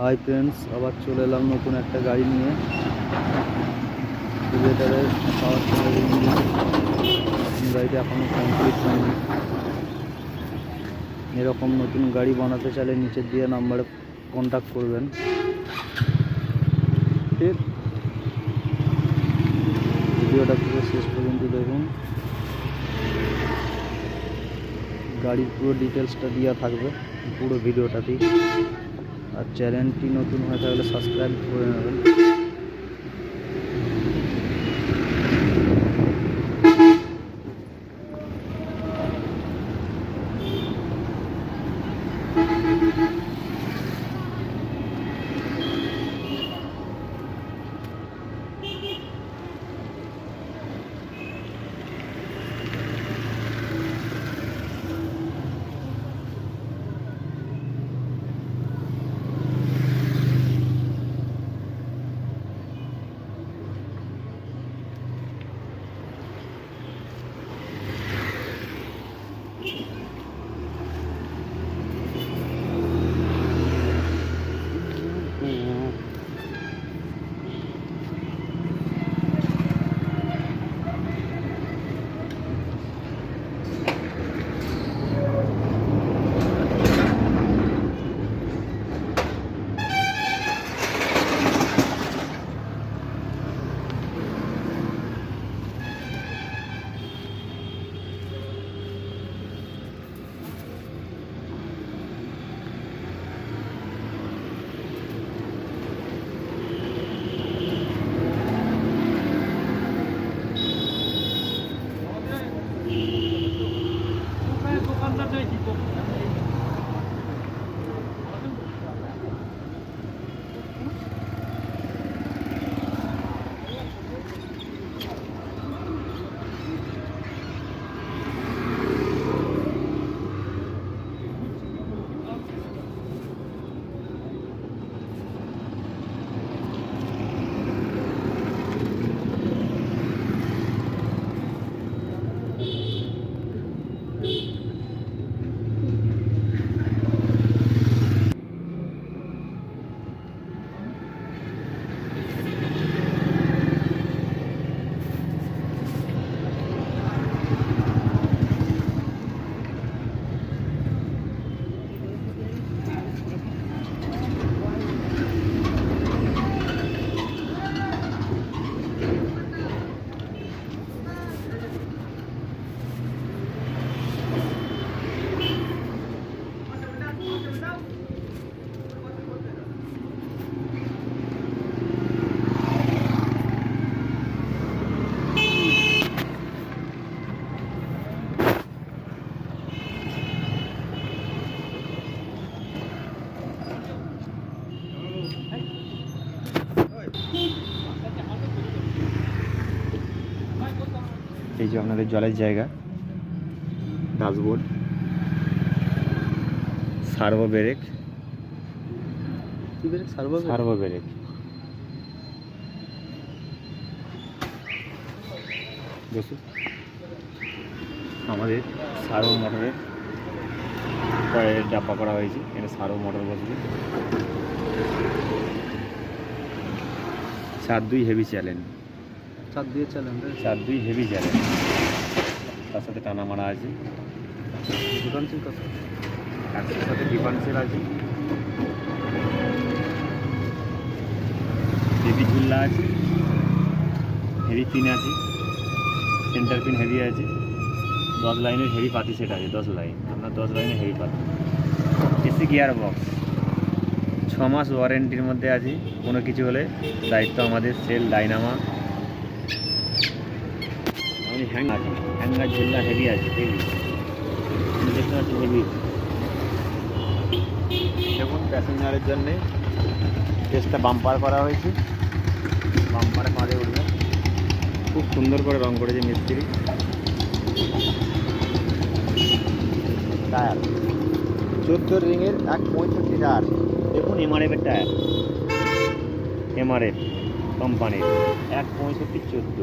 Hi friends আবার চলে এলাম নতুন একটা গাড়ি নিয়ে। কুবেটারের পাওয়ার এখনও কমপ্লিট হয়নি। এরকম নতুন গাড়ি বানাতে চাইলে নিচের দিয়ে নাম্বারে কন্ট্যাক্ট করবেন। ঠিক। ভিডিওটা পুরো শেষ পর্যন্ত দেখুন। গাড়ির পুরো ডিটেলসটা দেওয়া থাকবে পুরো ভিডিওটাতেই। আর চ্যানেলটি নতুন হয়ে থাকলে সাবস্ক্রাইব করে নেবেন। এই যে আপনাদের জলের জায়গা dashboard servo brake brake servo servo brake বসুন। আমাদের সার্ভো মোটরের পরে ডাব্বা করা হয়েছে। এটা সার্ভো মোটর বসবে। চার দুই হেভি চ্যালেঞ্জ চার দিয়ে চালেন চার দুই হেভি চ্যালেঞ্জ তার সাথে টানা মারা আছে। ছিল কত একশোর সাথে ডিফারেন্সের আছে। হেভি ঝুল্লা আছে। হেভি পিন আছে। সেন্টার পিন হেভি আছে। দশ লাইনের হেভি পাতি সেট আছে দশ লাইন আপনার দশ লাইনের হেভি পাতি এসি গিয়ার বক্স ছ মাস ওয়ারেন্টির মধ্যে আছে। কোনো কিছু হলে দায়িত্ব আমাদের সেল ডাইনামা হ্যাং আছে হ্যাঙ্গার ঝুল্লা হেভি আছে দেখতে হেভি। দেখুন প্যাসেঞ্জারের জন্যে টেস্টটা বাম্পার করা হয়েছে। বাম্পার পাড়ে উঠবে। খুব সুন্দর করে রং করেছে মিস্ত্রি। টায়ার। চোদ্দ রিংয়ের এক পঁয়ষট্টি টায়ার। দেখুন এমআরএফের টায়ার। এমআরএফ কোম্পানির। এক পঁয়ষট্টি চোদ্দ।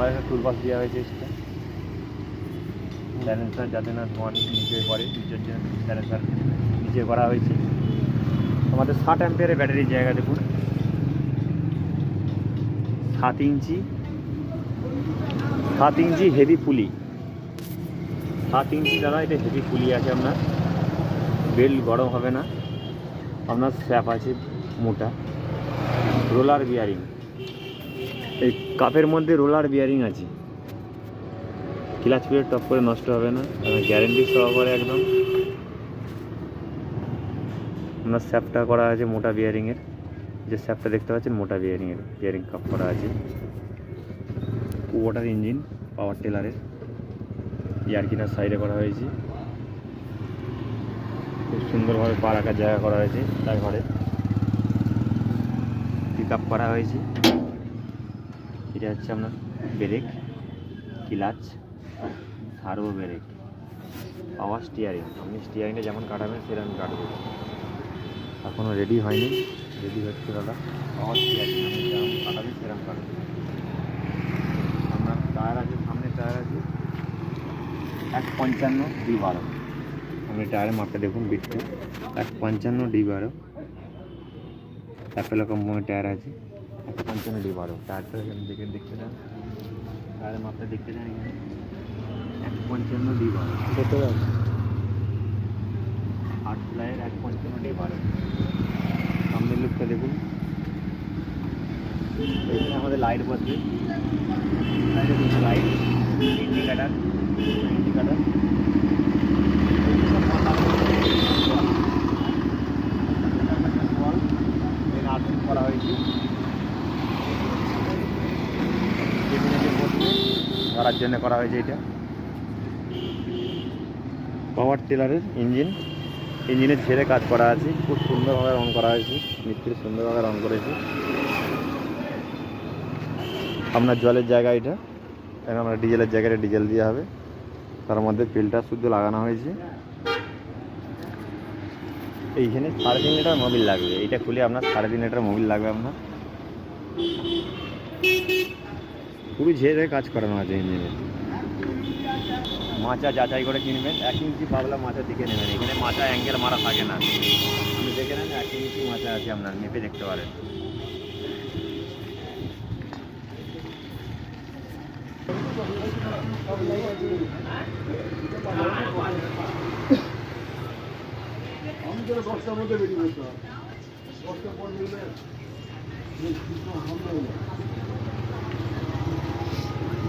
আমার একটা টুলবাস দেওয়া হয়েছে এক্সট্রা ব্যালেন্সার যাতে না ধোঁয়া নিচে পড়ে, নিচের জন্য ব্যালেন্সার নিচে করা হয়েছে। আমাদের ষাট অ্যাম্পিয়ারের ব্যাটারির জায়গা দেখুন। সাত ইঞ্চি সাত ইঞ্চি হেভি পুলি সাত ইঞ্চি দাদা এটা হেভি পুলি আছে আপনার। বেল্ট গরম হবে না। আপনার স্যাপ আছে মোটা। রোলার বিয়ারিং এই কাপের মধ্যে রোলার বিয়ারিং আছে। ক্লাচ পিরিয়ড টপ করে নষ্ট হবে না গ্যারেন্টি সহকারে একদম। আপনার স্যাপটা করা আছে মোটা বিয়ারিংয়ের। যে স্যাপটা দেখতে পাচ্ছেন, মোটা বিয়ারিংয়ের, বিয়ারিং কাপ করা আছে। ওয়াটার ইঞ্জিন পাওয়ার টেলারের ইয়ার কিনার সাইডে করা হয়েছে। খুব সুন্দরভাবে পা রাখার জায়গা করা হয়েছে, তার ঘরে। পিক আপ করা হয়েছে। এটা হচ্ছে আপনার brake, clutch, servo brake, power steering. আপনি স্টিয়ারিংটা যেমন কাটাবেন সেরকম কাটবেন। এখনও রেডি হয়নি। রেডি হচ্ছে দাদা। পাওয়ার স্টিয়ারিং, আপনি যেরকম কাটাবেন, সেরকম কাটবে আপনার টায়ার আছে, সামনে টায়ার আছে। এক পঞ্চান্ন ডি বারো। আপনি টায়ারের মাপটা দেখুন, বিট্টু। এক পঞ্চান্ন ডি বারো। অ্যাপেলো কোম্পানির টায়ার আছে। পঞ্চান্ন ডি বারো টায়ারটা এখানে দেখে দেখতে যান টায়ারের মাপটা দেখতে যান এখানে। এক পঞ্চান্ন ডি বারো দেখতে আট প্লাইয়ের এক পঞ্চান্ন ডি বারো সামনের লুকটা দেখুন। এখানে আমাদের লাইট বসবে। লাইটে লাইট ইন্ডিকেটার ইন্ডিকেটার করা হয়েছে ধরার জন্য করা হয়েছে এটা। পাওয়ার টিলারের ইঞ্জিন। ইঞ্জিনের ছেড়ে কাজ করা আছে। খুব সুন্দরভাবে রং করা হয়েছে। মিস্ত্রি সুন্দরভাবে রং করেছে। আপনার জলের জায়গা এটা। এখানে আমরা ডিজেলের জায়গাটা ডিজেল দেওয়া হবে। তার মধ্যে ফিল্টার শুদ্ধ লাগানো হয়েছে। এইখানে সাড়ে তিন লিটার মোবিল লাগবে। এইটা খুলে আপনার সাড়ে তিন লিটার মোবিল লাগবে আপনার। পুরো ঝেড়ে কাজ করানো আছে ইঞ্জিনে মাচা যাচাই করে কিনবেন এক ইঞ্চি পাবলা মাচা দিকে নেবেন। এখানে মাচা অ্যাঙ্গেল মারা থাকে না। আপনি দেখে নেন এক ইঞ্চি মাচা আছে আপনার মেপে দেখতে পারেন। খাই না